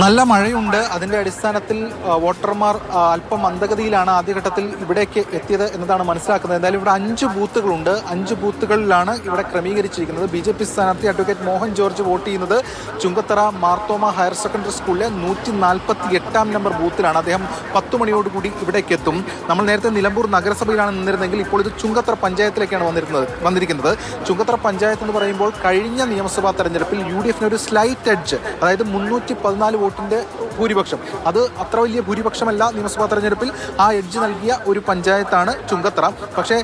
നല്ല മഴയുണ്ട്. അതിന്റെ അടിസ്ഥാനത്തിൽ വോട്ടർമാർ അല്പം മന്ദഗതിയിലാണ് ആദ്യഘട്ടത്തിൽ ഇവിടേക്ക് എത്തിയത് എന്നതാണ് മനസ്സിലാക്കുന്നത്. എന്തായാലും ഇവിടെ അഞ്ച് ബൂത്തുകളുണ്ട്. അഞ്ച് ബൂത്തുകളിലാണ് ഇവിടെ ക്രമീകരിച്ചിരിക്കുന്നത്. ബി ജെ പി സ്ഥാനാർത്ഥി അഡ്വക്കേറ്റ് മോഹൻ ജോർജ് വോട്ട് ചെയ്യുന്നത് ചുങ്കത്തറ മാർത്തോമ ഹയർ സെക്കൻഡറി സ്കൂളിലെ നൂറ്റി നാൽപ്പത്തി എട്ടാം നമ്പർ ബൂത്തിലാണ്. അദ്ദേഹം പത്ത് മണിയോടുകൂടി ഇവിടേക്ക് എത്തും. നമ്മൾ നേരത്തെ നിലമ്പൂർ നഗരസഭയിലാണ് നിന്നിരുന്നെങ്കിൽ ഇപ്പോൾ ഇത് ചുങ്കത്തറ പഞ്ചായത്തിലേക്കാണ് വന്നിരുന്നത് വന്നിരിക്കുന്നത്. ചുങ്കത്തറ പഞ്ചായത്ത് എന്ന് പറയുമ്പോൾ കഴിഞ്ഞ നിയമസഭാ തെരഞ്ഞെടുപ്പിൽ യു ഡി എഫിന് ഒരു സ്ലൈറ്റ് എഡ്ജ് അതായത് മുന്നൂറ്റി പതിനാല് വോട്ടിന്റെ ഭൂരിപക്ഷം. അത് അത്ര വലിയ ഭൂരിപക്ഷമല്ല നിയമസഭാ തെരഞ്ഞെടുപ്പിൽ. ആ എഡ്ജ് നൽകിയ ഒരു പഞ്ചായത്താണ് ചുങ്കത്തറ പക്ഷേ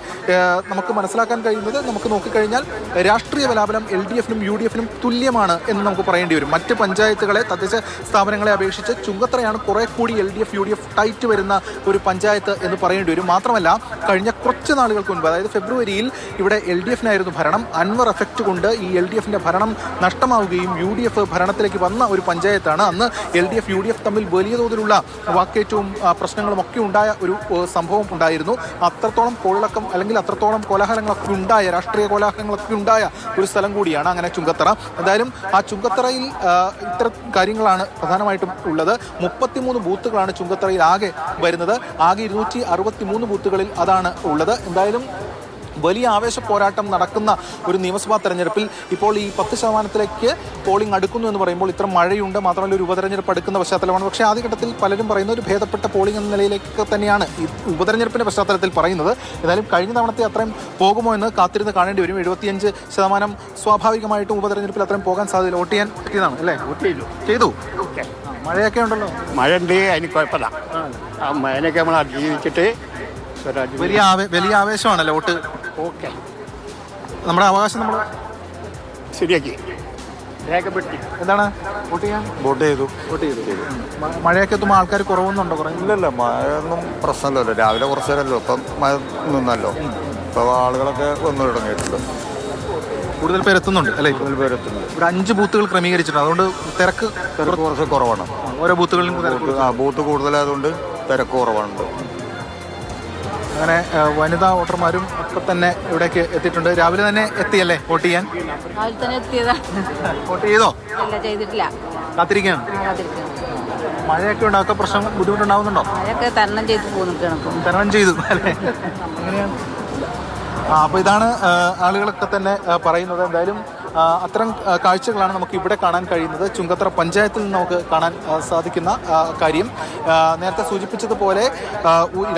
നമുക്ക് മനസ്സിലാക്കാൻ കഴിയുന്നത് നമുക്ക് നോക്കിക്കഴിഞ്ഞാൽ രാഷ്ട്രീയ ബലാബലം എൽ ഡി എഫിനും യു ഡി എഫിനും തുല്യമാണ് എന്ന് നമുക്ക് പറയേണ്ടി വരും. മറ്റ് പഞ്ചായത്തുകളെ തദ്ദേശ സ്ഥാപനങ്ങളെ അപേക്ഷിച്ച് ചുങ്കത്തറയാണ് കുറെ കൂടി L D F U D F tight വരുന്ന ഒരു പഞ്ചായത്ത് എന്ന് പറയേണ്ടി വരും. മാത്രമല്ല കഴിഞ്ഞ കുറച്ച് നാളുകൾക്ക് മുൻപ് അതായത് ഫെബ്രുവരിയിൽ ഇവിടെ എൽ ഡി എഫിനായിരുന്നു ഭരണം. അൻവർ എഫക്റ്റ് കൊണ്ട് ഈ എൽ ഡി എഫിന്റെ ഭരണം നഷ്ടമാവുകയും യു ഡി എഫ് ഭരണത്തിലേക്ക് വന്ന ഒരു പഞ്ചായത്താണ്. അന്ന് L D F U D F തമ്മിൽ വലിയ തോതിലുള്ള വാക്കേറ്റവും പ്രശ്നങ്ങളും ഒക്കെ ഉണ്ടായ ഒരു സംഭവം ഉണ്ടായിരുന്നു. അത്രത്തോളം കോളിളക്കം അല്ലെങ്കിൽ അത്രത്തോളം കോലാഹലങ്ങളൊക്കെ ഉണ്ടായ രാഷ്ട്രീയ കോലാഹലങ്ങളൊക്കെ ഉണ്ടായ ഒരു സ്ഥലം കൂടിയാണ് അങ്ങനെ ചുങ്കത്തറ. എന്തായാലും ആ ചുങ്കത്തറയിൽ ഇത്തരം കാര്യങ്ങളാണ് പ്രധാനമായിട്ടും ഉള്ളത്. മുപ്പത്തിമൂന്ന് ബൂത്തുകളാണ് ചുങ്കത്തറയിൽ ആകെ വരുന്നത്. ആകെ ഇരുന്നൂറ്റി അറുപത്തി മൂന്ന് ബൂത്തുകളിൽ അതാണ് ഉള്ളത്. എന്തായാലും വലിയ ആവേശ പോരാട്ടം നടക്കുന്ന ഒരു നിയമസഭാ തെരഞ്ഞെടുപ്പിൽ ഇപ്പോൾ ഈ പത്ത് ശതമാനത്തിലേക്ക് പോളിംഗ് അടുക്കുന്നു എന്ന് പറയുമ്പോൾ ഇത്ര മഴയുണ്ട് മാത്രമല്ല ഒരു ഉപതെരഞ്ഞെടുപ്പ് അടുക്കുന്ന പശ്ചാത്തലമാണ്. പക്ഷേ ആദ്യഘട്ടത്തിൽ പലരും പറയുന്ന ഒരു ഭേദപ്പെട്ട പോളിംഗ് എന്ന നിലയിലേക്ക് തന്നെയാണ് ഈ ഉപതെരഞ്ഞെടുപ്പിന്റെ പശ്ചാത്തലത്തിൽ പറയുന്നത്. ഏതായാലും കഴിഞ്ഞ തവണത്തെ അത്രയും പോകുമോ എന്ന് കാത്തിരുന്ന് കാണേണ്ടി വരും. എഴുപത്തിയഞ്ച് ശതമാനം സ്വാഭാവികമായിട്ടും ഉപതെരഞ്ഞെടുപ്പിൽ അത്രയും പോകാൻ സാധ്യത വോട്ട് ചെയ്യാൻ പറ്റിയതാണ് അല്ലേ? ചെയ്തു. മഴയൊക്കെ ഉണ്ടല്ലോ. മഴ ഉണ്ട് അതിന് കുഴപ്പമില്ല. ആ. മഴനൊക്കെ നമ്മൾ അതിജീവിച്ചിട്ട് വലിയ വലിയ ആവേശമാണല്ലോ വോട്ട് ഓക്കെ. നമ്മുടെ അവകാശം നമ്മൾ ശരിയാക്കി. രേഖപ്പെടുത്തി. എന്താണ്? വോട്ട് ചെയ്യാൻ? വോട്ട് ചെയ്തു. വോട്ട് ചെയ്തു. മ- മഴയൊക്കെ എത്തുമ്പോൾ ആൾക്കാർ കുറവൊന്നുണ്ടോ ഇല്ലല്ല ഇല്ലല്ല ഒന്നും പ്രശ്നമല്ലല്ലോ. രാവിലെ കുറച്ച് നേരമല്ലോ ഇപ്പം മഴ നിന്നല്ലോ. ഇപ്പം ആളുകളൊക്കെ വന്നു തുടങ്ങിയിട്ടുണ്ട്. കൂടുതൽ പേരെത്തുന്നുണ്ട് അല്ലേ കൂടുതൽ പേരെത്തുന്നുണ്ട്. ഇവിടെ അഞ്ച് ബൂത്തുകൾ ക്രമീകരിച്ചിട്ടുണ്ട്. അതുകൊണ്ട് തിരക്ക് തിരക്ക് കുറച്ച് കുറവാണ്. ഓരോ ബൂത്തുകളിലും ബൂത്ത് കൂടുതലായതുകൊണ്ട് തിരക്ക് കുറവാണ് അങ്ങനെ വനിതാ വോട്ടർമാരും ഒക്കെ തന്നെ ഇവിടേക്ക് എത്തിയിട്ടുണ്ട്. രാവിലെ തന്നെ എത്തിയല്ലേ വോട്ട് ചെയ്യാൻ? രാവിലെ തന്നെ എത്തിയതാ. വോട്ട് ചെയ്തോ? ചെയ്തിട്ടില്ല. കാത്തിരിക്കുകയാണ്. മഴയൊക്കെ ഉണ്ടാക്ക പ്രശ്നം ബുദ്ധിമുട്ടുണ്ടാവുന്നുണ്ടോ? മഴയൊക്കെ തരണം ചെയ്ത് പോകുന്നു ഇപ്പം തരണം ചെയ്തു അല്ലേ? എങ്ങനെയാണ് ആ അപ്പോൾ ഇതാണ് ആളുകളൊക്കെ തന്നെ പറയുന്നത്. എന്തായാലും അത്തരം കാഴ്ചകളാണ് നമുക്ക് ഇവിടെ കാണാൻ കഴിയുന്നത്. ചുങ്കത്തറ പഞ്ചായത്തിൽ നിന്ന് നമുക്ക് കാണാൻ സാധിക്കുന്ന കാര്യം. നേരത്തെ സൂചിപ്പിച്ചതുപോലെ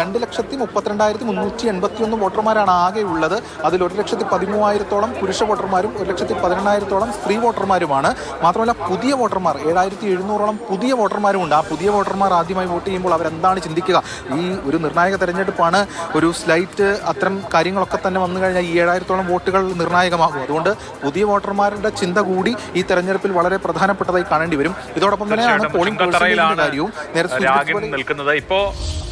രണ്ട് ലക്ഷത്തി മുപ്പത്തിരണ്ടായിരത്തി മുന്നൂറ്റി എൺപത്തി ഒന്ന് വോട്ടർമാരാണ് ആകെ ഉള്ളത്. അതിൽ ഒരു ലക്ഷത്തി പതിമൂവായിരത്തോളം പുരുഷ വോട്ടർമാരും ഒരു ലക്ഷത്തി പതിനെണ്ണായിരത്തോളം സ്ത്രീ വോട്ടർമാരുമാണ്. മാത്രമല്ല പുതിയ വോട്ടർമാർ ഏഴായിരത്തി എഴുന്നൂറോളം പുതിയ വോട്ടർമാരും ഉണ്ട്. ആ പുതിയ വോട്ടർമാർ ആദ്യമായി വോട്ട് ചെയ്യുമ്പോൾ അവരെന്താണ് ചിന്തിക്കുക? ഈ ഒരു നിർണായക തെരഞ്ഞെടുപ്പാണ് ഒരു സ്ലൈറ്റ് അത്തരം കാര്യങ്ങളൊക്കെ തന്നെ വന്നു കഴിഞ്ഞാൽ ഈ ഏഴായിരത്തോളം വോട്ടുകൾ നിർണായകമാകും. അതുകൊണ്ട് പുതിയ വോട്ടർമാരുടെ ചിന്ത കൂടി ഈ തെരഞ്ഞെടുപ്പിൽ വളരെ പ്രധാനപ്പെട്ടതായി കാണേണ്ടി വരും. ഇതോടൊപ്പം തന്നെയാണ് പോളിംഗ് കാര്യവും. നിൽക്കുന്നത്. ഇപ്പോ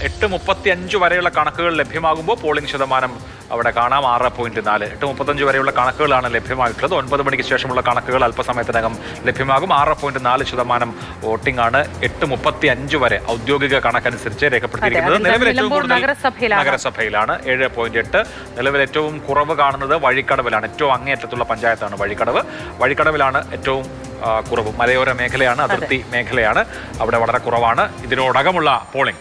എട്ട് മുപ്പത്തി അഞ്ച് വരെയുള്ള കണക്കുകൾ ലഭ്യമാകുമ്പോൾ പോളിംഗ് ശതമാനം അവിടെ കാണാം. ആറ് പോയിന്റ് നാല്. എട്ട് മുപ്പത്തഞ്ച് വരെയുള്ള കണക്കുകളാണ് ലഭ്യമായിട്ടുള്ളത്. ഒൻപത് മണിക്ക് ശേഷമുള്ള കണക്കുകൾ അല്പസമയത്തിനകം ലഭ്യമാകും. ആറ് പോയിന്റ് നാല് ശതമാനം വോട്ടിംഗ് ആണ് എട്ട് മുപ്പത്തി അഞ്ച് വരെ ഔദ്യോഗിക കണക്കനുസരിച്ച് രേഖപ്പെടുത്തിയിരിക്കുന്നത്. നിലവിൽ ഏറ്റവും കൂടുതൽ നഗരസഭയിലാണ്. നഗരസഭയിലാണ്. ഏഴ് പോയിന്റ് എട്ട്. നിലവിൽ ഏറ്റവും കുറവ് കാണുന്നത് വഴിക്കടവിലാണ്. ഏറ്റവും അങ്ങേയറ്റത്തുള്ള പഞ്ചായത്താണ് വഴിക്കടവ്. വഴിക്കടവിലാണ് ഏറ്റവും കുറവ്. മലയോര മേഖലയാണ് അതിർത്തി മേഖലയാണ്. അവിടെ വളരെ കുറവാണ്. ഇതിനോടകമുള്ള പോളിംഗ്.